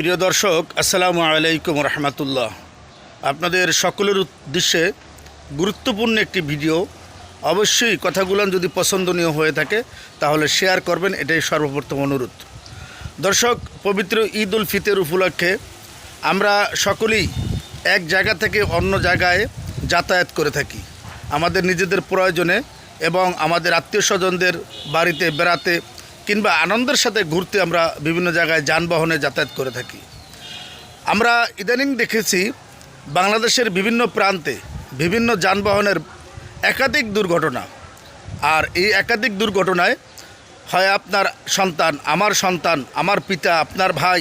প্রিয় দর্শক, আসসালামু আলাইকুম রহমতুল্লাহ। আপনাদের সকলের উদ্দেশ্যে গুরুত্বপূর্ণ একটি ভিডিও। অবশ্যই কথাগুলো যদি পছন্দনীয় হয়ে থাকে, তাহলে শেয়ার করবেন, এটাই সর্বপ্রথম অনুরোধ। দর্শক, পবিত্র ঈদ উল ফিতের উপলক্ষে আমরা সকলেই এক জায়গা থেকে অন্য জায়গায় যাতায়াত করে থাকি। আমাদের নিজেদের প্রয়োজনে এবং আমাদের আত্মীয় স্বজনদের বাড়িতে বেড়াতে কিংবা আনন্দের সাথে ঘুরতে আমরা বিভিন্ন জায়গায় যানবাহনে যাতায়াত করে থাকি। আমরা ইদানিং দেখেছি বাংলাদেশের বিভিন্ন প্রান্তে বিভিন্ন যানবাহনের একাধিক দুর্ঘটনা। আর এই একাধিক দুর্ঘটনায় হয় আপনার সন্তান, আমার সন্তান, আমার পিতা, আপনার ভাই,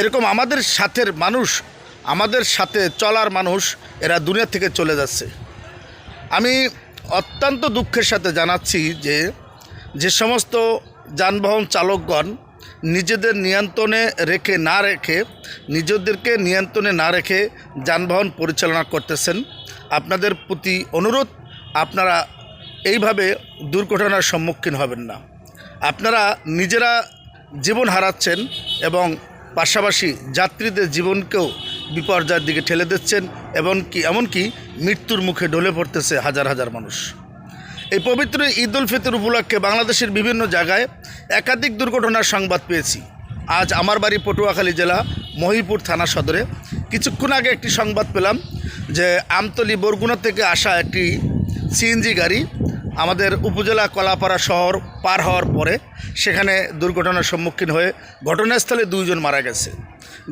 এরকম আমাদের সাথের মানুষ, আমাদের সাথে চলার মানুষ এরা দুনিয়া থেকে চলে যাচ্ছে। আমি অত্যন্ত দুঃখের সাথে জানাচ্ছি যে যে সমস্ত যানবাহন চালকগণ নিজেদের নিয়ন্ত্রণে রেখে না রেখে, নিজেদেরকে নিয়ন্ত্রণে না রেখে যানবাহন পরিচালনা করতেছেন। আপনাদের প্রতি অনুরোধ, আপনারা এইভাবে দুর্ঘটনার সম্মুখীন হবেন না। আপনারা নিজেরা জীবন হারাচ্ছেন এবং পাশাপাশি যাত্রীদের জীবনকেও বিপর্যয়ের দিকে ঠেলে দিচ্ছেন এবং কি এমনকি মৃত্যুর মুখে ঢলে পড়তেছে হাজার হাজার মানুষ। এই পবিত্র ঈদ উল ফিতর উপলক্ষে বাংলাদেশের বিভিন্ন জায়গায় একাধিক দুর্ঘটনার সংবাদ পেয়েছি। আজ আমার বাড়ি পটুয়াখালী জেলা, মহিপুর থানা সদরে। কিছুক্ষণ আগে একটি সংবাদ পেলাম যে আমতলি বরগুনা থেকে আসা একটি সিএনজি গাড়ি আমাদের উপজেলা কলাপাড়া শহর পার হওয়ার পরে সেখানে দুর্ঘটনার সম্মুখীন হয়ে ঘটনাস্থলে দুইজন মারা গেছে।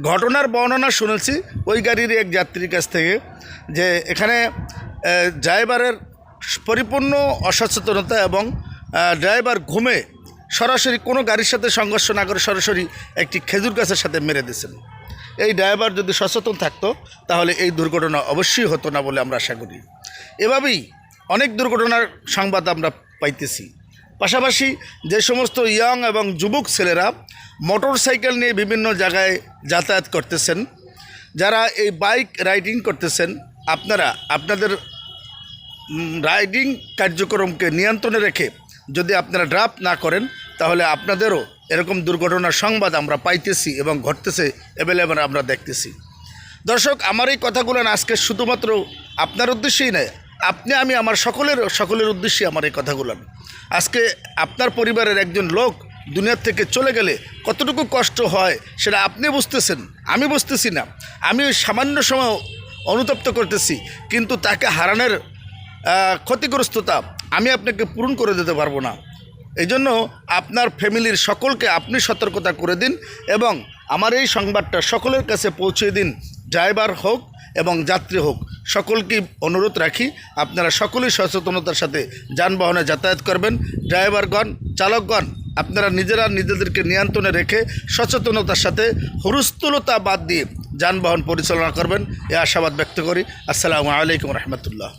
ঘটনার বর্ণনা শুনেছি, ওই গাড়ির এক যাত্রীর কাছ থেকে যে এখানে ড্রাইভারের পরিপূর্ণ অসচেতনতা এবং ড্রাইভার ঘুমে সরাসরি কোনো গাড়ির সাথে সংঘর্ষ না করে সরাসরি একটি খেজুর গাছের সাথে মেরে দিয়েছেন। এই ড্রাইভার যদি সচেতন থাকতো, তাহলে এই দুর্ঘটনা অবশ্যই হতো না বলে আমরা আশা করি। এভাবেই অনেক দুর্ঘটনার সংবাদ আমরা পাইতেছি। পাশাপাশি যে সমস্ত ইয়াং এবং যুবক ছেলেরা মোটর সাইকেল নিয়ে বিভিন্ন জায়গায় যাতায়াত করতেছেন, যারা এই বাইক রাইডিং করতেছেন, আপনারা, আপনাদের রাইডিং কার্যক্রমকে নিয়ন্ত্রণে রেখে যদি আপনারা ড্রাফট না করেন, তাহলে আপনাদেরও এরকম দুর্ঘটনার সংবাদ আমরা পাইতেছি এবং ঘটতেছে অ্যাভেলেবেল আমরা দেখতেছি। দর্শক, আমার এই কথাগুলো আজকে শুধুমাত্র আপনার উদ্দেশ্যেই নয়, আপনি, আমি, আমার সকলের সকলের উদ্দেশ্যে আমার এই কথাগুলো। আজকে আপনার পরিবারের একজন লোক দুনিয়ার থেকে চলে গেলে কতটুকু কষ্ট হয় সেটা আপনি বুঝতেছেন, আমি বুঝতেছি না। আমি সামান্য সময় অনুতপ্ত করতেছি, কিন্তু তাকে হারানোর ক্ষতিগ্রস্ততা আমি আপনাকে পূরণ করে দিতে পারব না। এই জন্য আপনার ফ্যামিলির সকলকে আপনি সতর্কতা করে দিন এবং আমার এই সংবাদটা সকলের কাছে পৌঁছে দিন। ড্রাইভার হোক এবং যাত্রী হোক সকলকে অনুরোধ রাখি, আপনারা সকলেই সচেতনতার সাথে যানবাহনে যাতায়াত করবেন। ড্রাইভারগণ, চালকগণ, আপনারা নিজেরা নিজেদেরকে নিয়ন্ত্রণে রেখে সচেতনতার সাথে হুরুস্থুলতা বাদ দিয়ে যানবাহন পরিচালনা করবেন। এ আশাবাদ ব্যক্ত করি। আসসালামু আলাইকুম রহমতুল্লাহ।